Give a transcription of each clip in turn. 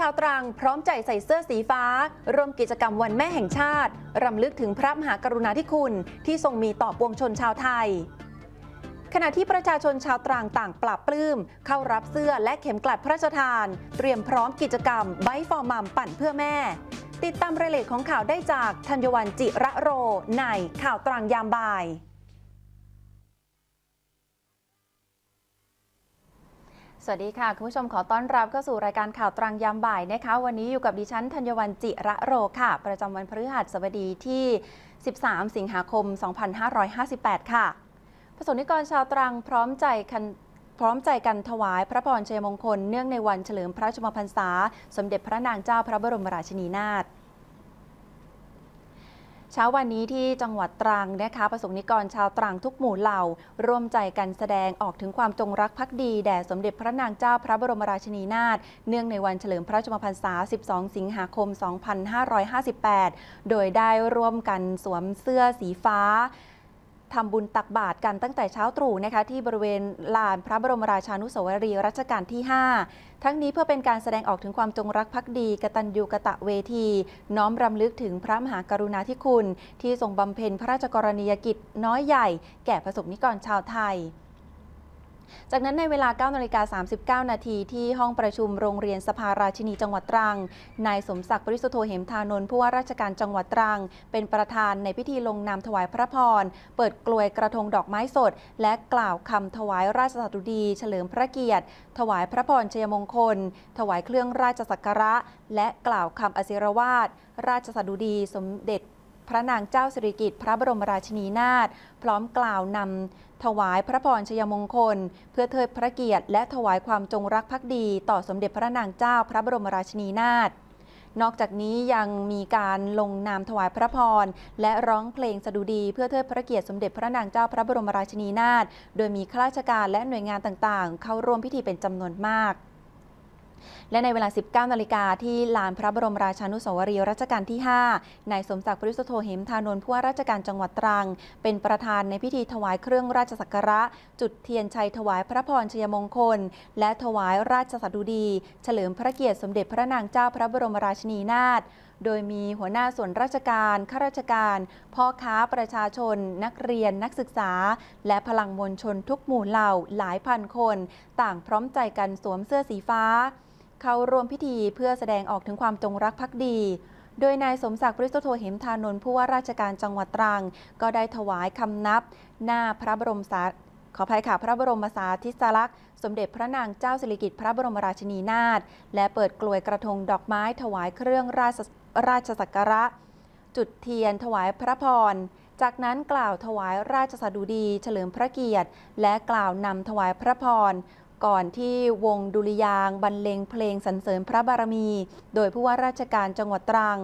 ชาวตรังพร้อมใจใส่เสื้อสีฟ้า ร่วมกิจกรรมวันแม่แห่งชาติ รำลึกถึงพระมหากรุณาธิคุณ ที่ทรงมีต่อปวงชนชาวไทยขณะที่ประชาชนชาวตรังต่างปราบปลื้ม เข้ารับเสื้อและเข็มกลัดพระราชทาน เตรียมพร้อมกิจกรรมไบฟอร์มัมปั่นเพื่อแม่ ติดตามรายละเอียดของข่าวได้จากธัญวันจิระโร ในข่าวตรังยามบ่าย วัสดีค่ะ คุณผู้ชมขอต้อนรับเข้าสู่รายการข่าวตรังยามบ่ายนะคะ วันนี้อยู่กับดิฉันธัญวันจิระโรค่ะ ประจำวันพฤหัสบดีที่ 13 สิงหาคม 2558 ค่ะ ประสงนิกรชาวตรังพร้อมใจกันพร้อมใจกันถวายพระพรชัยมงคลเนื่องในวันเฉลิมพระชมพรรษา สมเด็จพระนางเจ้าพระบรมราชินีนาถ เช้าวันนี้ที่จังหวัดตรังนะคะประสงค์นิกรชาวตรังทุกหมู่เหล่า ร่วมใจกันแสดงออกถึงความจงรักภักดีแด่สมเด็จพระนางเจ้าพระบรมราชินีนาถเนื่องในวันเฉลิมพระชนมพรรษา 12 สิงหาคม 2558 โดยได้ร่วมกันสวมเสื้อสีฟ้า ทำบุญตักบาตรกันตั้งแต่เช้าตรู่นะคะที่บริเวณลานพระบรมราชานุสาวรีย์รัชกาลที่ 5 ทั้งนี้เพื่อเป็นการแสดงออกถึงความจงรักภักดี กตัญญูกะตะเวที น้อมรำลึกถึงพระมหากรุณาธิคุณ ที่ทรงบำเพ็ญพระราชกรณียกิจน้อยใหญ่ แก่ประสบนิกรชาวไทย จากนั้นในเวลา9นาฬิกา39 นาทีที่ห้องประชุมโรงเรียนสภาราชินีจังหวัดตรัง นายสมศักดิ์ปริสุทโธเหมธานนท์ผู้ว่าราชการจังหวัดตรัง เป็นประธานในพิธีลงนามถวายพระพร เปิดกลวยกระทงดอกไม้สด และกล่าวคำถวายราชสัตดุดี เฉลิมพระเกียรติ ถวายพระพรชัยมงคล ถวายเครื่องราชสักการะ และกล่าวคำอศิรวาทราชสัตดุดีสมเด็จ พระนางเจ้าสิริกิติ์พระบรมราชินีนาถพร้อมกล่าวนำถวายพระพรชยมงคล เพื่อเทิดพระเกียรติ และถวายความจงรักภักดี ต่อสมเด็จพระนางเจ้าพระบรมราชินีนาถนอกจากนี้ยังมีการลงนามถวายพระพร และร้องเพลงสดุดีเพื่อเทิดพระเกียรติสมเด็จพระนางเจ้าพระบรมราชินีนาถโดยมีข้าราชการและหน่วยงานต่างๆ เข้าร่วมพิธีเป็นจำนวนมาก และในเวลา 19 นาฬิกาที่ลานพระบรมราชานุสาวรีย์รัชกาลที่ 5 นายสมศักดิ์ปริสุทโธเหมธานนท์ผู้ว่าราชการจังหวัดตรัง เป็นประธานในพิธีถวายเครื่องราชสักการะ จุดเทียนชัยถวายพระพรชัยมงคล และถวายราชสัดุดี เฉลิมพระเกียรติสมเด็จพระนางเจ้าพระบรมราชินีนาถโดยมีหัวหน้าส่วนราชการ ข้าราชการ พ่อค้าประชาชน นักเรียน นักศึกษา และพลังมวลชนทุกหมู่เหล่าหลายพันคน ต่างพร้อมใจกันสวมเสื้อสีฟ้า เข้าร่วมพิธีเพื่อแสดงออกถึงความจงรักภักดี โดยนายสมศักดิ์ปริสุทโธเหมธานนท์ผู้ว่าราชการจังหวัดตรัง ก็ได้ถวายคำนับ หน้าพระบรมสาขออภัยค่ะพระบรมสาธิสลักษณ์สมเด็จพระนางเจ้าสิริกิติ์พระบรมราชินีนาถและเปิดกลวยกระทงดอกไม้ถวายเครื่องราชราชสักการะ จุดเทียนถวายพระพร จากนั้นกล่าวถวายราชสดุดี เฉลิมพระเกียรติ และกล่าวนำถวายพระพร ก่อนที่วงดุริยางบรรเลงเพลงสรรเสริญพระบารมี โดยผู้ว่าราชการจังหวัดตรัง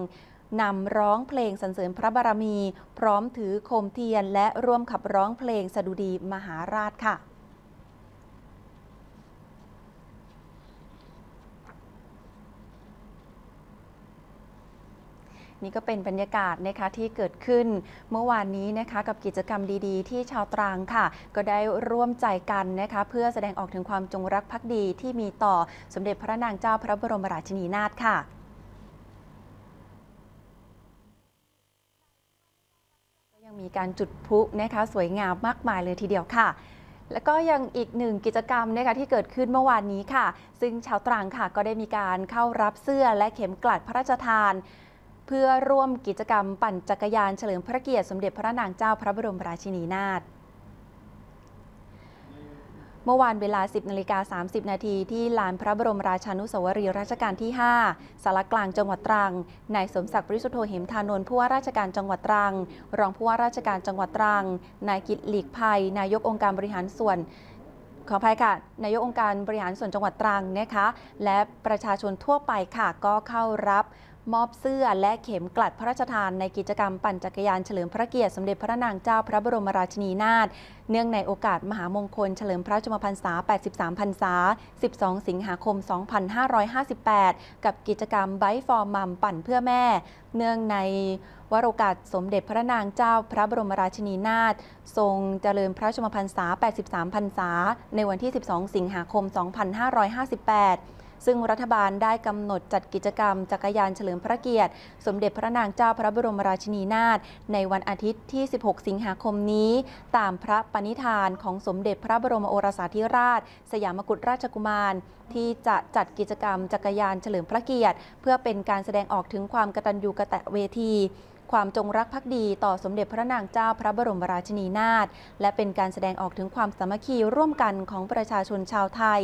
นำร้องเพลงสรรเสริญพระบารมี พร้อมถือโคมเทียนและร่วมขับร้องเพลงสดุดีมหาราชค่ะ นี่ก็เป็นบรรยากาศนะคะที่เกิดขึ้นเมื่อวานนี้นะคะกับกิจกรรมดีๆ ที่ชาวตรังค่ะ ก็ได้ร่วมใจกันนะคะเพื่อแสดงออกถึงความจงรักภักดีที่มีต่อสมเด็จพระนางเจ้าพระบรมราชินีนาถค่ะยังมีการจุดพลุนะคะสวยงามมากมายเลยทีเดียวค่ะ แล้วก็ยังอีกหนึ่งกิจกรรมนะคะที่เกิดขึ้นเมื่อวานนี้ค่ะ ซึ่งชาวตรังค่ะก็ได้มีการเข้ารับเสื้อและเข็มกลัดพระราชทาน เพื่อร่วมกิจกรรมปั่นจักรยานเฉลิมพระเกียรติสมเด็จพระนางเจ้าพระบรมราชินีนาถเมื่อวานเวลา 10นาฬิกา30 นาทีที่ลานพระบรมราชานุสาวรีย์รัชกาลที่ 5สารกลางจังหวัดตรัง นายสมศักดิ์ปริสุทโธเหมธานนท์ผู้ว่าราชการจังหวัดตรัง รองผู้ว่าราชการจังหวัดตรัง นายกิตหลีกภัย นายกองค์การบริหารส่วน ขออภัยค่ะ นายกองค์การบริหารส่วนจังหวัดตรังนะคะ และประชาชนทั่วไปค่ะก็เข้ารับ มอบเสื้อและเข็มกลัดพระราชทานในกิจกรรมปั่นจักรยานเฉลิมพระเกียรติสมเด็จพระนางเจ้าพระบรมราชินีนาถ เนื่องในโอกาสมหามงคลเฉลิมพระชนมพรรษา 83 พรรษา 12 สิงหาคม 2558 กับกิจกรรมไบฟอร์มัมปั่นเพื่อแม่ เนื่องในวโรกาสสมเด็จพระนางเจ้าพระบรมราชินีนาถทรงเจริญพระชนมพรรษา 83 พรรษา ในวันที่ 12 สิงหาคม 2558 ซึ่งรัฐบาลได้กำหนดจัดกิจกรรม จักรยานเฉลิมพระเกียรติ สมเด็จพระนางเจ้าพระบรมราชินีนาถในวันอาทิตย์ที่ 16 สิงหาคมนี้ ตามพระปณิธานของสมเด็จพระบรมโอรสาธิราช สยามกุฎราชกุมาร ที่จะจัดกิจกรรมจักรยานเฉลิมพระเกียรติ เพื่อเป็นการแสดงออกถึงความกตัญญูกะตะเวที ความจงรักภักดีต่อสมเด็จพระนางเจ้าพระบรมราชินีนาถและเป็นการแสดงออกถึงความสามัคคีร่วมกันของประชาชนชาวไทย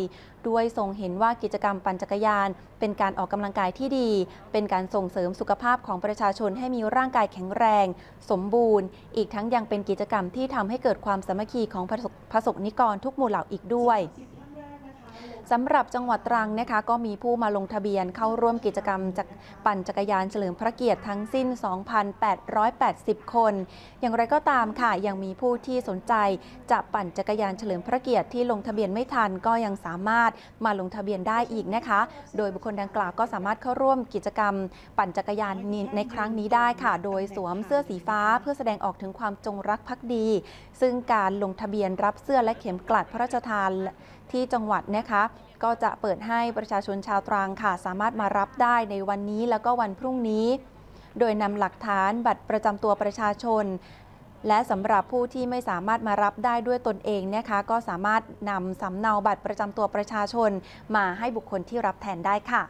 ด้วยทรงเห็นว่ากิจกรรมปั่นจักรยาน เป็นการออกกำลังกายที่ดี เป็นการส่งเสริมสุขภาพของประชาชนให้มีร่างกายแข็งแรง สมบูรณ์ อีกทั้งยังเป็นกิจกรรมที่ทำให้เกิดความสามัคคีของประสบนิกรทุกหมู่เหล่าอีกด้วย สำหรับจังหวัดตรังนะคะก็มีผู้มาลงทะเบียนเข้าร่วมกิจกรรมจักปั่นจักรยานเฉลิมพระเกียรติทั้งสิ้น 2,880 คน อย่างไรก็ตามค่ะ ยังมีผู้ที่สนใจจะปั่นจักรยานเฉลิมพระเกียรติที่ลงทะเบียนไม่ทันก็ยังสามารถมาลงทะเบียนได้อีกนะคะ โดยบุคคลดังกล่าวก็สามารถเข้าร่วมกิจกรรม ปั่นจักรยานนในครั้งนี้ได้ค่ะ โดยสวมเสื้อสีฟ้าเพื่อแสดงออกถึงความจงรักภักดี ซึ่งการลงทะเบียนรับเสื้อและเข็มกลัดพระราชทานที่จังหวัดนะคะ ก็จะเปิดให้ประชาชนชาวตรังค่ะ สามารถมารับได้ในวันนี้แล้วก็วันพรุ่งนี้ โดยนำหลักฐานบัตรประจำตัวประชาชน และสำหรับผู้ที่ไม่สามารถมารับได้ด้วยตนเองนะคะ ก็สามารถนำสำเนาบัตรประจำตัวประชาชน มาให้บุคคลที่รับแทนได้ค่ะ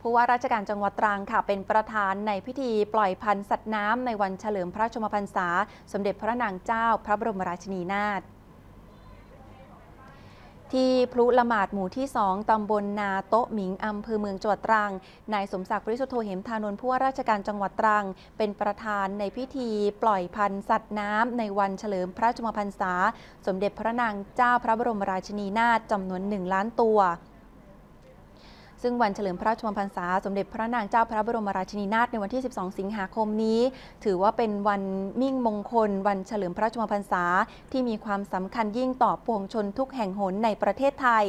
ผู้ว่าราชการจังหวัดตรังค่ะ เป็นประธานในพิธีปล่อยพันธุ์สัตว์น้ำในวันเฉลิมพระชมพรรษา สมเด็จพระนางเจ้า พระบรมราชินีนาถ ที่พลุละหมาดหมู่ที่ 2 ตำบลนาโต๊ะหมิงอำเภอเมืองจังหวัดตรัง นายสมศักดิ์ปริสุทธโธเหมทานนท์ผู้ว่าราชการจังหวัดตรัง เป็นประธานในพิธีปล่อยพันธุ์สัตว์น้ำในวันเฉลิมพระชมพรรษา สมเด็จพระนางเจ้าพระบรมราชินีนาถจำนวน1ล้านตัว ซึ่งวันเฉลิมพระชนมพรรษา สมเด็จพระนางเจ้าพระบรมราชินีนาถในวันที่ 12 สิงหาคมนี้ ถือว่าเป็นวันมิ่งมงคล วันเฉลิมพระชนมพรรษา ที่มีความสำคัญยิ่งต่อปวงชนทุกแห่งหนในประเทศไทย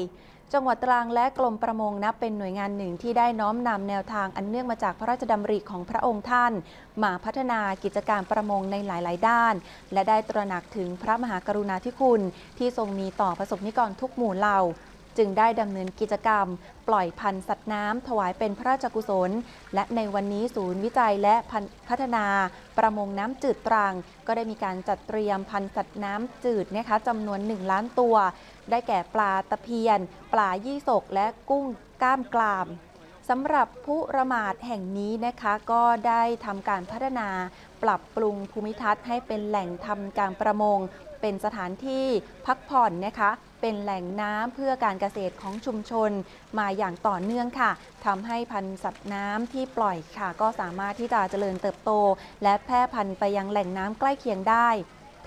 จังหวัดตรังและกรมประมงนับเป็นหน่วยงานหนึ่งที่ได้น้อมนำแนวทางอันเนื่องมาจากพระราชดำริของพระองค์ท่าน มาพัฒนากิจการประมงในหลาย ๆ ด้าน และได้ตระหนักถึงพระมหากรุณาธิคุณ ที่ทรงมีต่อประสบนิกรทุกหมู่เหล่า จึงได้ดำเนินกิจกรรม ปล่อยพันธุ์สัตว์น้ำถวายเป็นพระราชกุศล และในวันนี้ศูนย์วิจัยและพันพัฒนาประมงน้ำจืดตรัง ก็ได้มีการจัดเตรียมพันธุ์สัตว์น้ำจืดนะคะจำนวน 1 ล้านตัว ได้แก่ปลาตะเพียน ปลายี่สก และกุ้งก้ามกลามสำหรับผู้ระมาดแห่งนี้นะคะก็ได้ทำการพัฒนาปรับปรุงภูมิทัศน์ให้เป็นแหล่งทำการประมง เป็นสถานที่พักผ่อนนะคะ เป็นแหล่งน้ำเพื่อการเกษตรของชุมชนมาอย่างต่อเนื่องค่ะทำให้พันธุ์สัตว์น้ำที่ปล่อยค่ะ ก็สามารถที่จะเจริญเติบโต และแพร่พันธุ์ไปยังแหล่งน้ำใกล้เคียงได้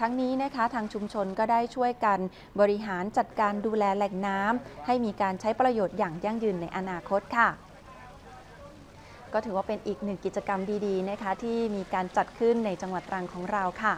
ทั้งนี้นะคะทางชุมชนก็ได้ช่วยกันบริหารจัดการดูแลแหล่งน้ำให้มีการใช้ประโยชน์อย่างยั่งยืนในอนาคตค่ะ ก็ถือว่าเป็นอีกหนึ่งกิจกรรมดีๆนะคะที่มีการจัดขึ้นในจังหวัดตรังของเราค่ะ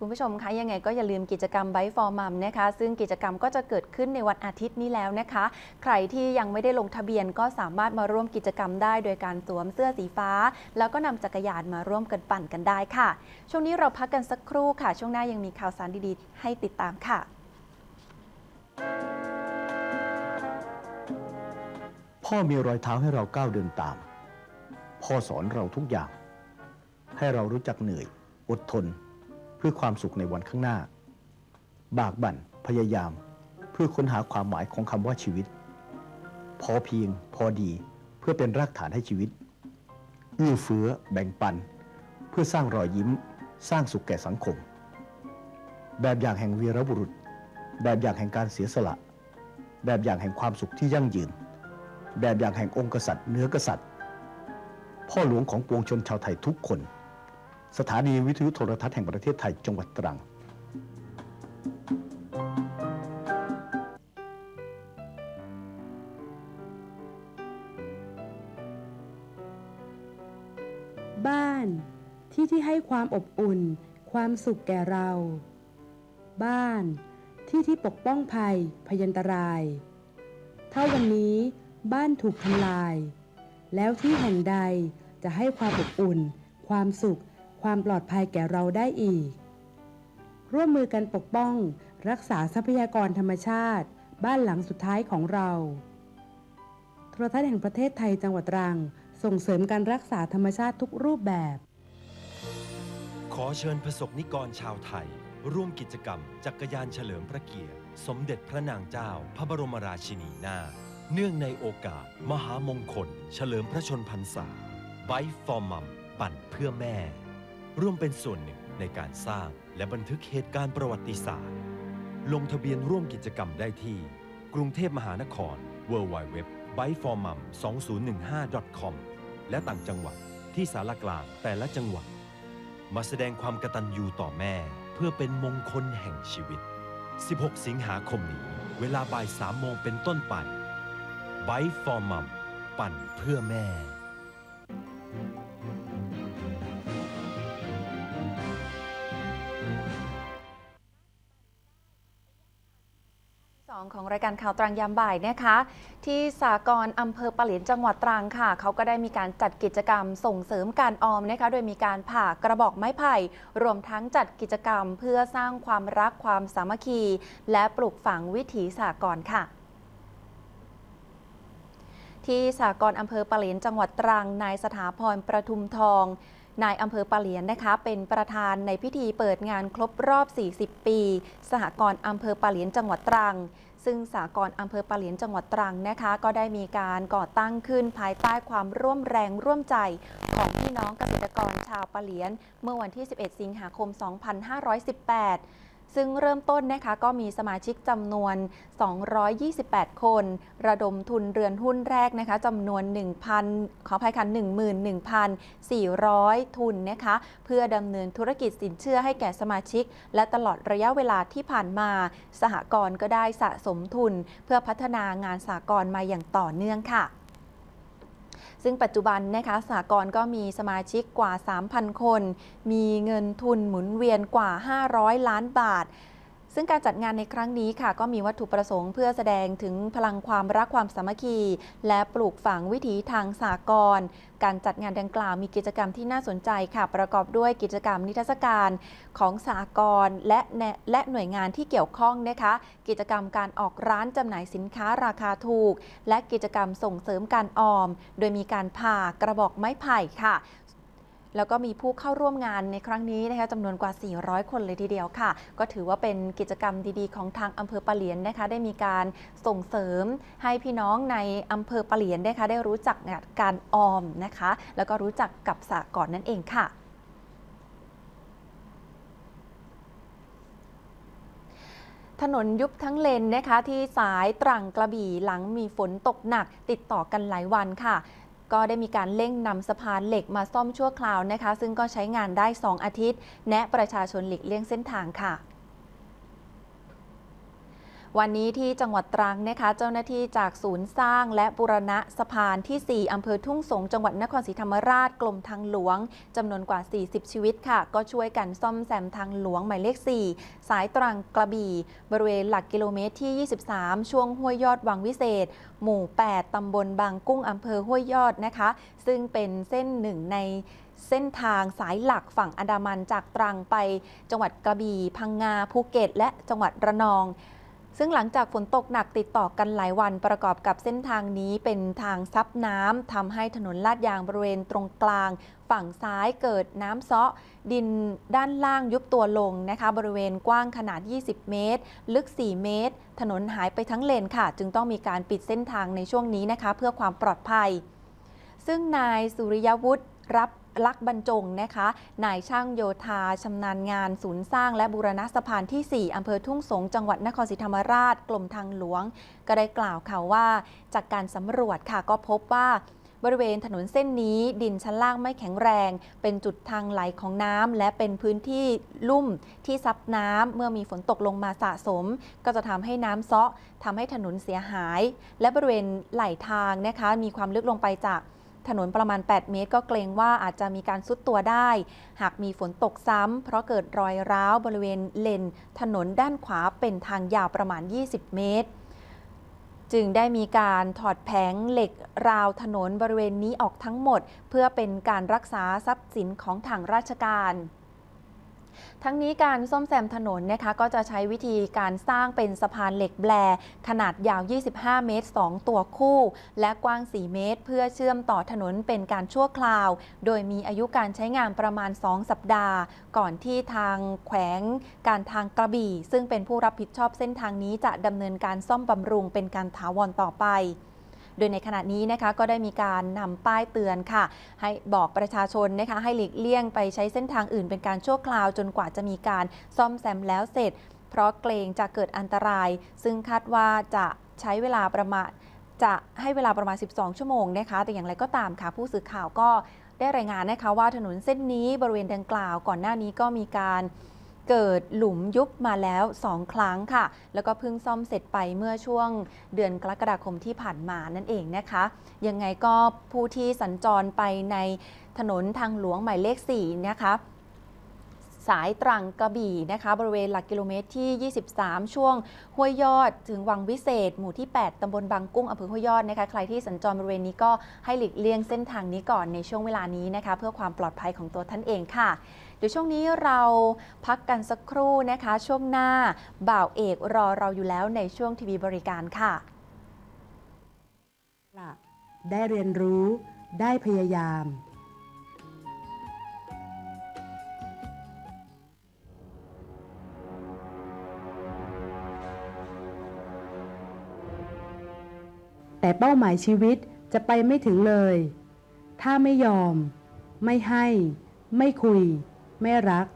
คุณผู้ชมคะยังไงก็อย่าลืมกิจกรรม Bike for Mum นะคะซึ่งกิจกรรมก็จะเกิดขึ้นในวันอาทิตย์นี้แล้วนะคะ ใครที่ยังไม่ได้ลงทะเบียนก็สามารถมาร่วมกิจกรรมได้ โดยการสวมเสื้อสีฟ้า แล้วก็นำจักรยานมาร่วมกันปั่นกันได้ค่ะ ช่วงนี้เราพักกันสักครู่ค่ะ ช่วงหน้ายังมีข่าวสารดีๆ ให้ติดตามค่ะ พ่อมีรอยเท้าให้เราก้าวเดินตาม พ่อสอนเราทุกอย่าง ให้เรารู้จักเหนื่อย อดทน พื่อความสุขในวันข้างหน้า บากบั่นพยายาม เพื่อค้นหาความหมายของคำว่าชีวิต พอเพียง พอดีเพื่อเป็นรากฐานให้ชีวิตเอื้อเฟื้อ แบ่งปัน เพื่อสร้างรอยยิ้ม สร้างสุขแก่สังคม แบบอย่างแห่งวีรบุรุษ แบบอย่างแห่งการเสียสละ แบบอย่างแห่งความสุขที่ยั่งยืน แบบอย่างแห่งองค์กษัตริย์เนื้อกษัตริย์ พ่อหลวงของปวงชนชาวไทยทุกคน สถานีวิทยุโทรทัศน์แห่งประเทศไทยจังหวัดตรัง บ้านที่ที่ให้ความอบอุ่น ความสุขแก่เรา บ้านที่ที่ปกป้องภัย พยันตราย ถ้าวันนี้บ้านถูกทำลาย แล้วที่แห่งใดจะให้ความอบอุ่น ความสุข ความปลอดภัยแก่เราได้อีก ร่วมมือกันปกป้อง รักษาทรัพยากรธรรมชาติ บ้านหลังสุดท้ายของเรา โทรทัศน์แห่งประเทศไทยจังหวัดตรัง ส่งเสริมการรักษาธรรมชาติทุกรูปแบบ ขอเชิญประสบนิกรชาวไทย ร่วมกิจกรรม จักรยานเฉลิมพระเกียรติสมเด็จพระนางเจ้า พระบรมราชินีนาถเนื่องในโอกาส มหามงคล เฉลิมพระชนพรรษา Bike for Mom ปั่นเพื่อแม่ ร่วมเป็นส่วนหนึ่งในการสร้างและบันทึกเหตุการณ์ประวัติศาสตร์ ลงทะเบียนร่วมกิจกรรมได้ที่ กรุงเทพมหานคร www b i f o r m u m 2015 com และต่างจังหวัดที่สารกลางแต่ละจังหวัด มาแสดงความกตัญญูต่อแม่เพื่อเป็นมงคลแห่งชีวิต 16 สิงหาคมนี้ เวลาบ่าย3โมงเป็นต้นไป b i k e for Mum ปั่นเพื่อแม่ ของรายการข่าวตรังยามบ่ายนะคะ ที่สากรณ์อำเภอปะเหลียนจังหวัดตรังค่ะ เขาก็ได้มีการจัดกิจกรรมส่งเสริมการออมนะคะ โดยมีการผ่ากระบอกไม้ไผ่ รวมทั้งจัดกิจกรรมเพื่อสร้างความรักความสามัคคี และปลูกฝังวิถีสากรณ์ค่ะที่สากรณ์อำเภอปะเหลียนจังหวัดตรัง นายสถาพรประทุมทอง นายอำเภอปะเหลียนนะคะเป็นประธานในพิธีเปิดงานครบรอบ 40 ปี สหกรณ์อำเภอปะเหลียนจังหวัดตรัง ซึ่งสากรณ์อำเภอปะเหลียนจังหวัดตรังนะคะ ก็ได้มีการก่อตั้งขึ้นภายใต้ความร่วมแรงร่วมใจของพี่น้องเกษตรกรชาวปะเหลียน เมื่อวันที่ 11 สิงหาคม 2518 ซึ่งเริ่มต้นนะคะก็มีสมาชิกจำนวน 228 คน ระดมทุนเรือนหุ้นแรกนะคะจำนวน 1,000 ขออภัยค่ะ11,400 ทุนนะคะ เพื่อดำเนินธุรกิจสินเชื่อให้แก่สมาชิก และตลอดระยะเวลาที่ผ่านมา สหกรณ์ก็ได้สะสมทุน เพื่อพัฒนางานสหกรณ์มาอย่างต่อเนื่องค่ะ ซึ่งปัจจุบันนะคะสหกรณ์ก็มีสมาชิกกว่า 3,000 คน มีเงินทุนหมุนเวียนกว่า 500 ล้านบาท ซึ่งการจัดงานในครั้งนี้ค่ะ ก็มีวัตถุประสงค์เพื่อแสดงถึงพลังความรักความสามัคคี และปลูกฝังวิถีทางสากลการจัดงานดังกล่าวมีกิจกรรมที่น่าสนใจค่ะ ประกอบด้วยกิจกรรมนิทรรศการของสากลและและหน่วยงานที่เกี่ยวข้องนะคะ กิจกรรมการออกร้านจำหน่ายสินค้าราคาถูก และกิจกรรมส่งเสริมการออม โดยมีการผ่ากระบอกไม้ไผ่ค่ะ แล้วก็มีผู้เข้าร่วมงานในครั้งนี้นะคะจำนวนกว่า 400 คนเลยทีเดียวค่ะ ก็ถือว่าเป็นกิจกรรมดีๆ ของทางอำเภอปะเหลียนนะคะ ได้มีการส่งเสริมให้พี่น้องในอำเภอปะเหลียนนะคะ ได้รู้จักการออมนะคะ แล้วก็รู้จักกับสากลนั่นเองค่ะถนนยุบทั้งเลนนะคะที่สายตรังกระบี่หลังมีฝนตกหนักติดต่อกันหลายวันค่ะ ก็ได้มีการเร่งนำสะพานเหล็กมาซ่อมชั่วคราวนะคะ ซึ่งก็ใช้งานได้ 2 อาทิตย์ แนะประชาชนหลีกเลี่ยงเส้นทางค่ะ วันนี้ที่จังหวัดตรังนะคะ เจ้าหน้าที่จากศูนย์สร้างและบุรณะสะพานที่ 4 อำเภอทุ่งสง จังหวัดนครศรีธรรมราชกรมทางหลวงจำนวนกว่า 40 ชีวิตค่ะ ก็ช่วยกันซ่อมแซมทางหลวงหมายเลข 4 สายตรังกระบี่ บริเวณหลักกิโลเมตรที่ 23 ช่วงห้วยยอดวังวิเศษ หมู่ 8 ตำบลบางกุ้งอำเภอห้วยยอดนะคะ ซึ่งเป็นเส้นหนึ่งในเส้นทางสายหลักฝั่งอันดามันจากตรังไป จังหวัดกระบี่ พังงาภูเก็ต และจังหวัดระนอง ซึ่งหลังจากฝนตกหนักติดต่อกันหลายวันประกอบกับเส้นทางนี้เป็นทางซับน้ำทำให้ถนนลาดยางบริเวณตรงกลาง ฝั่งซ้ายเกิดน้ำเซาะ ดินด้านล่างยุบตัวลงนะคะ บริเวณกว้างขนาด 20 เมตร ลึก 4 เมตร ถนนหายไปทั้งเลนค่ะ จึงต้องมีการปิดเส้นทางในช่วงนี้นะคะ เพื่อความปลอดภัย ซึ่งนายสุริยวุฒิรับ ลักษ์บรรจงนะคะ นายช่างโยธาชำนาญงาน ศูนย์สร้างและบูรณะสะพานที่ 4อำเภอทุ่งสง จังหวัดนครศรีธรรมราชกรมทางหลวง ก็ได้กล่าวค่ะว่า จากการสำรวจค่ะก็พบว่าบริเวณถนนเส้นนี้ดินชั้นล่างไม่แข็งแรง เป็นจุดทางไหลของน้ำและเป็นพื้นที่ลุ่มที่ซับน้ำเมื่อมีฝนตกลงมาสะสม ก็จะทำให้น้ำเซาะทำให้ถนนเสียหาย และบริเวณไหลทางนะคะมีความลึกลงไปจาก ถนนประมาณ 8 เมตร ก็เกรงว่าอาจจะมีการซุดตัวได้ หากมีฝนตกซ้ำ เพราะเกิดรอยร้าวบริเวณเลน ถนนด้านขวาเป็นทางยาวประมาณ 20 เมตร จึงได้มีการถอดแผงเหล็กราวถนนบริเวณนี้ออกทั้งหมด เพื่อเป็นการรักษาทรัพย์สินของทางราชการ ทั้งนี้การซ่อมแซมถนนนะคะก็จะใช้วิธีการสร้างเป็นสะพานเหล็กแบลขนาดยาว 25 เมตร 2 ตัวคู่ และกว้าง 4 เมตร เพื่อเชื่อมต่อถนนเป็นการชั่วคราว โดยมีอายุการใช้งานประมาณ 2 สัปดาห์ ก่อนที่ทางแขวงการทางกระบี่ ซึ่งเป็นผู้รับผิดชอบเส้นทางนี้จะดำเนินการซ่อมบำรุงเป็นการถาวรต่อไป โดยในขณะนี้นะคะก็ได้มีการนำป้ายเตือนค่ะ ให้บอกประชาชนนะคะให้หลีกเลี่ยงไปใช้เส้นทางอื่นเป็นการชั่วคราวจนกว่าจะมีการซ่อมแซมแล้วเสร็จ เพราะเกรงจะเกิดอันตราย ซึ่งคาดว่าจะใช้เวลาประมาณจะให้เวลาประมาณ 12 ชั่วโมงนะคะ แต่อย่างไรก็ตามค่ะ ผู้สื่อข่าวก็ได้รายงานนะคะว่าถนนเส้นนี้บริเวณดังกล่าวก่อนหน้านี้ก็มีการ เกิดหลุมยุบมาแล้ว 2 ครั้งค่ะ แล้วก็เพิ่งซ่อมเสร็จไปเมื่อช่วงเดือนกรกฎาคมที่ผ่านมานั่นเองนะคะ ยังไงก็ผู้ที่สัญจรไปในถนนทางหลวงหมายเลข4นะคะ สายตรังกระบี่นะคะ บริเวณหลักกิโลเมตรที่ 23 ช่วงห้วยยอด ถึงวังวิเศษ หมู่ที่ 8ตำบลบางกุ้งอำเภอห้วยยอดนะคะใครที่สัญจรบริเวณนี้ก็ให้หลีกเลี่ยงเส้นทางนี้ก่อนในช่วงเวลานี้นะคะ เพื่อความปลอดภัยของตัวท่านเองค่ะเดี๋ยวช่วงนี้เราพักกันสักครู่นะคะ ช่วงหน้าบ่าวเอกรอเราอยู่แล้วในช่วงทีวีบริการค่ะได้เรียนรู้ได้พยายาม แต่เป้าหมายชีวิตจะไปไม่ถึงเลย ถ้าไม่ยอม ไม่ให้ ไม่คุย ไม่รัก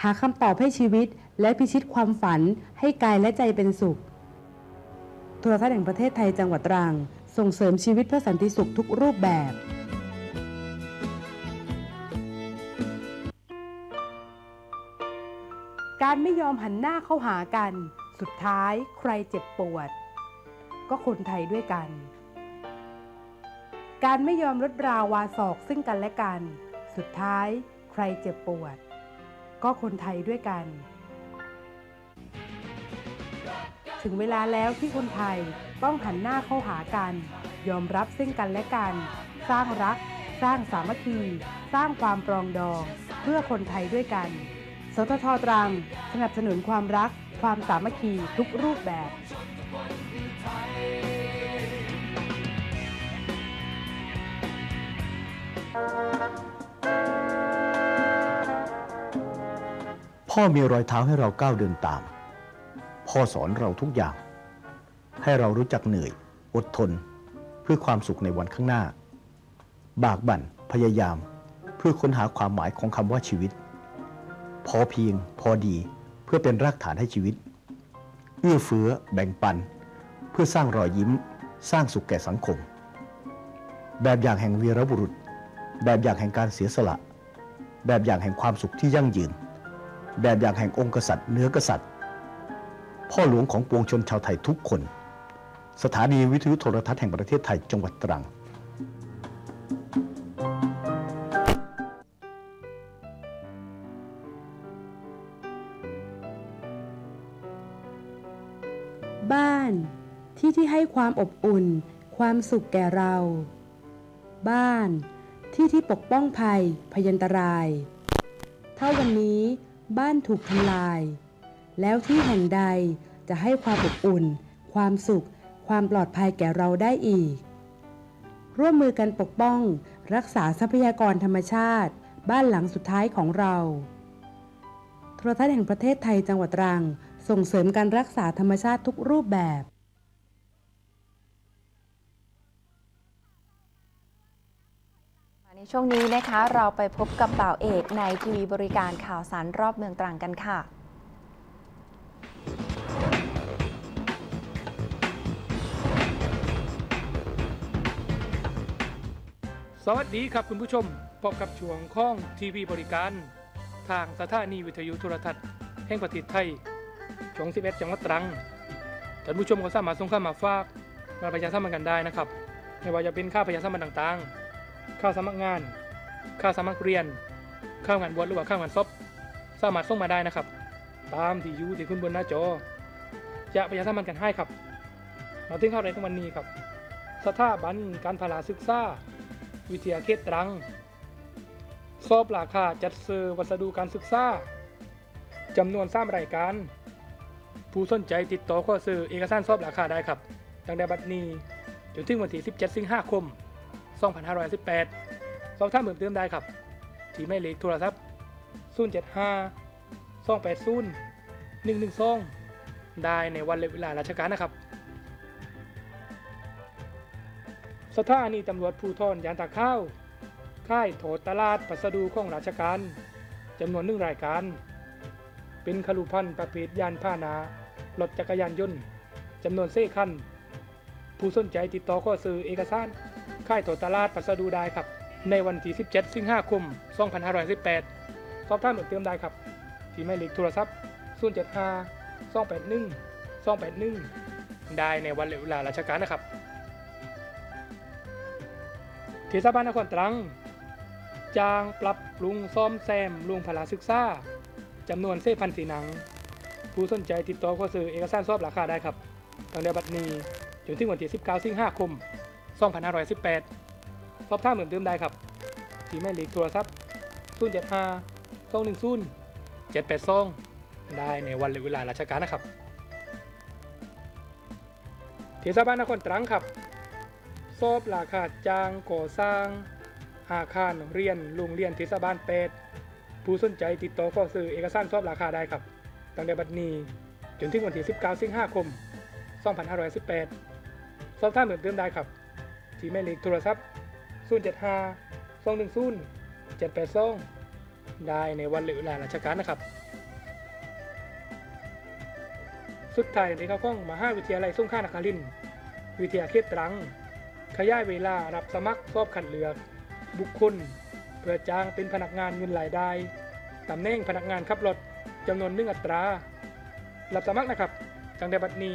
หาคำตอบให้ชีวิตและพิชิตความฝันให้กายและใจเป็นสุขโทรทัศน์แห่งประเทศไทยจังหวัดตรัง ส่งเสริมชีวิตเพื่อสันติสุขทุกรูปแบบการไม่ยอมหันหน้าเข้าหากัน สุดท้ายใครเจ็บปวด ก็คนไทยด้วยกัน การไม่ยอมลดราวาศอกซึ่งกันและกัน สุดท้ายใครเจ็บปวด ก็คนไทยด้วยกัน ถึงเวลาแล้วที่คนไทยต้องหันหน้าเข้าหากัน ยอมรับซึ่งกันและกัน สร้างรัก สร้างสามัคคี สร้างความปรองดอง เพื่อคนไทยด้วยกัน สททตรัง สนับสนุนความรัก ความสามัคคีทุกรูปแบบ พ่อมีรอยเท้าให้เราก้าวเดินตาม พ่อสอนเราทุกอย่าง ให้เรารู้จักเหนื่อย อดทน เพื่อความสุขในวันข้างหน้า บากบั่นพยายาม เพื่อค้นหาความหมายของคำว่าชีวิต พอเพียง พอดีเพื่อเป็นรากฐานให้ชีวิต เอื้อเฟื้อ แบ่งปัน เพื่อสร้างรอยยิ้ม สร้างสุขแก่สังคม แบบอย่างแห่งวีรบุรุษ แบบอย่างแห่งการเสียสละ แบบอย่างแห่งความสุขที่ยั่งยืน แบบอย่างแห่งองค์กษัตริย์เนื้อกษัตริย์ พ่อหลวงของปวงชนชาวไทยทุกคน สถานีวิทยุโทรทัศน์แห่งประเทศไทยจังหวัดตรังบ้านที่ที่ให้ความอบอุ่น ความสุขแก่เรา บ้าน ที่ที่ปกป้องภัย พยันตราย ถ้าวันนี้บ้านถูกทำลาย แล้วที่แห่งใดจะให้ความอบอุ่น ความสุข ความปลอดภัยแก่เราได้อีก ร่วมมือกันปกป้อง รักษาทรัพยากรธรรมชาติ บ้านหลังสุดท้ายของเรา โทรทัศน์แห่งประเทศไทยจังหวัดตรัง ส่งเสริมการรักษาธรรมชาติทุกรูปแบบ ใน ช่วงนี้นะคะเราไปพบกับบ่าวเอกในทีวีบริการข่าวสารรอบเมืองตรังกันค่ะ สวัสดีครับคุณผู้ชมพบกับช่วงข้องทีวีบริการ ทางสถานีวิทยุโทรทัศน์แห่งประเทศไทยช่อง11จังหวัดตรังท่านผู้ชมก็สามารถส่งข้ามาฝากมาประชาสัมพันธ์กันได้นะครับไม่ว่าจะเป็นค่าประชาสัมพันธ์ต่างๆ ค่าสมัครงาน ค่าสมัครเรียน ค่างานบวชหรือว่าค่างานศพสามารถส่งมาได้นะครับ ตามที่อยู่ที่ขึ้นบนหน้าจอ จะประชาสัมพันธ์กันให้ครับ มาถึงข่าวในของวันนี้ครับ สถาบันการพลาศึกษาวิทยาเขตตรัง สอบราคาจัดซื้อวัสดุการศึกษาจำนวน3รายการ ผู้สนใจติดต่อข้อซื้อเอกสารสอบราคาได้ครับตั้งแต่บัดนี้จนถึงวันที่ 17 สิงหาคม 2518สอบถามเพิ่มเติมได้ครับที่หมายเลขโทรศัพท์ 075 280 112 ได้ในวันและเวลาราชการนะครับ สถานีตำรวจภูธรยานตาข้าว ค่ายโถตลาดพัสดุของราชการจำนวนหนึ่งรายการ เป็นขลุพันธ์ประเภทยานพาหนะรถจักรยานยนต์จำนวนเซ่คัน ผู้สนใจติดต่อข้อซื้อเอกสาร ค่ายโถตลาดพัสดุได้ครับ ในวันที่ 17 สิงหาคม 2518 สอบถามเพิ่มเติมได้ครับ ที่หมายเลขโทรศัพท์ 075 281 281 ได้ในวันและเวลาราชการนะครับเทศบาลนครตรังจ้างปรับปรุงซ่อมแซมโรงพลาศึกษาจำนวนเซพันสีหนัง ผู้สนใจติดต่อข้อซื้อเอกสารสอบราคาได้ครับ ตั้งแต่บัดนี้จนถึงวันที่ 19 สิงหาคม 2518 สอบถามเพิ่มเติมได้ครับ ที่หมายเลขโทรศัพท์075 210 782 ได้ในวันและเวลาราชการนะครับ เทศบาลนครตรังครับ สอบราคาจ้างก่อสร้าง อาคารเรียนโรงเรียนเทศบาลเปดผู้สนใจติดต่อข้อซื้อเอกสารสอบราคาได้ครับ ตั้งแต่บัดนี้จนถึงวันที่ 19 สิงหาคม 2518 สอบถามเพิ่มเติมได้ครับ ที่หมายเลขโทรศัพท์ 075 210 782 ได้ในวันและเวลาราชการนะครับ สุดท้ายที่เขาข้องมหาวิทยาลัยสงขลานครินทร์วิทยาเขตตรัง ขยายเวลารับสมัครสอบคัดเลือก บุคคล เพื่อจ้างเป็นพนักงานเงินรายได้ตำแหน่งพนักงานขับรถจำนวนหนึ่งอัตรา รับสมัครนะครับตั้งแต่บัดนี้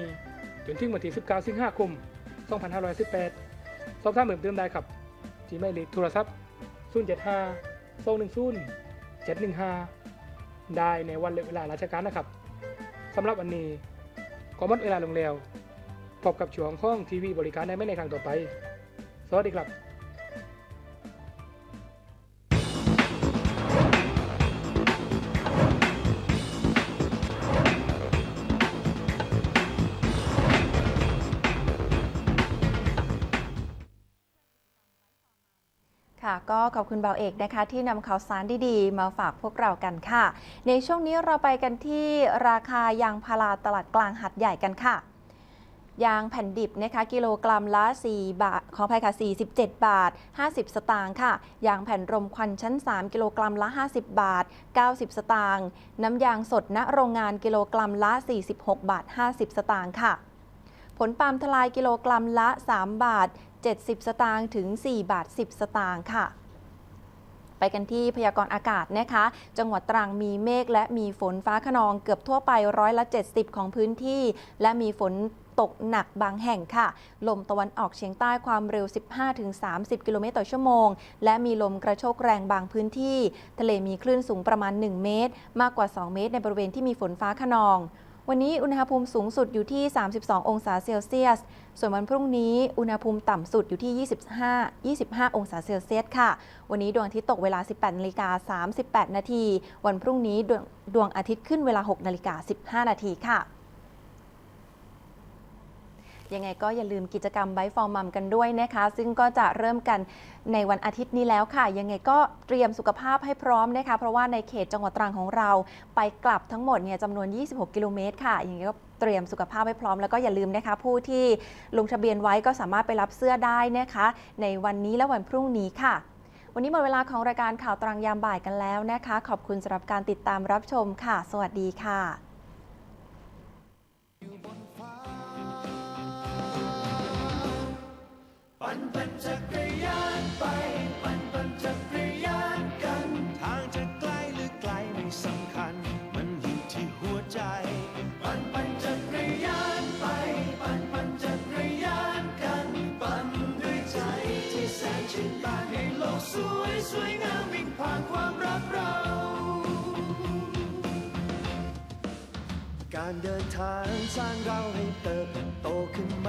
จนถึงวันที่ 19 สิงหาคม 2518 สอบถามเพิ่มเติมได้ครับ ที่หมายเลขโทรศัพท์ 075 210 715 ได้ในวันและเวลาราชการนะครับสำหรับวันนี้ขอหมดเวลาลงแล้ว พบกับช่วงห้องทีวีบริการในไม่ในครั้งต่อไป สวัสดีครับ ค่ะ ก็ขอบคุณเบาเอกนะคะ ที่นำข่าวสารดีๆ มาฝากพวกเรากันค่ะ ในช่วงนี้เราไปกันที่ราคายางพาราตลาดกลางหัดใหญ่กันค่ะยางแผ่นดิบนะคะกิโลกรัมละ 4 บาท ขออภัยค่ะ 47 บาท 50 สตางค์ค่ะ ยางแผ่นรมควันชั้น 3 กิโลกรัมละ 50 บาท 90 สตางค์ น้ำยางสดณโรงงานกิโลกรัมละ 46 บาท 50 สตางค์ค่ะ ผลปาล์มทลายกิโลกรัมละ 3 บาท 70 สตางค์ถึง 4 บาท 10 สตางค์ค่ะไปกันที่พยากรณ์อากาศนะคะ จังหวัดตรังมีเมฆและมีฝนฟ้าขนองเกือบทั่วไปร้อยละ 70 ของพื้นที่ และมีฝนตกหนักบางแห่งค่ะ ลมตะวันออกเฉียงใต้ความเร็ว 15-30 กิโลเมตรต่อชั่วโมง และมีลมกระโชกแรงบางพื้นที่ ทะเลมีคลื่นสูงประมาณ 1 เมตร มากกว่า 2 เมตร ในบริเวณที่มีฝนฟ้าขนอง วันนี้อุณหภูมิสูงสุดอยู่ที่ 32 องศาเซลเซียส ส่วนวันพรุ่งนี้อุณหภูมิต่ำสุดอยู่ที่ 25 25 องศาเซลเซียสค่ะ วันนี้ดวงอาทิตย์ตกเวลา 18นาฬิกา38 นาที วันพรุ่งนี้ดวงดวงอาทิตย์ขึ้นเวลา 6นาฬิกา15 นาทีค่ะยังไงก็อย่าลืมกิจกรรมไบฟอร์มัมกันด้วยนะคะ ซึ่งก็จะเริ่มกันในวันอาทิตย์นี้แล้วค่ะ ยังไงก็เตรียมสุขภาพให้พร้อมนะคะ เพราะว่าในเขตจังหวัดตรังของเรา ไปกลับทั้งหมดเนี่ยจำนวน 26 กิโลเมตรค่ะยังไงก็ เตรียมสุขภาพไว้พร้อมแล้วก็อย่าลืมนะคะ ผู้ที่ลงทะเบียนไว้ก็สามารถไปรับเสื้อได้นะคะ ในวันนี้และวันพรุ่งนี้ค่ะ วันนี้หมดเวลาของรายการข่าวตรังยามบ่ายกันแล้วนะคะ ขอบคุณสำหรับการติดตามรับชมค่ะ สวัสดีค่ะ สวยงามวิ่งผ่านความรักเรา การเดินทางสร้างเราให้เติบโตขึ้นมา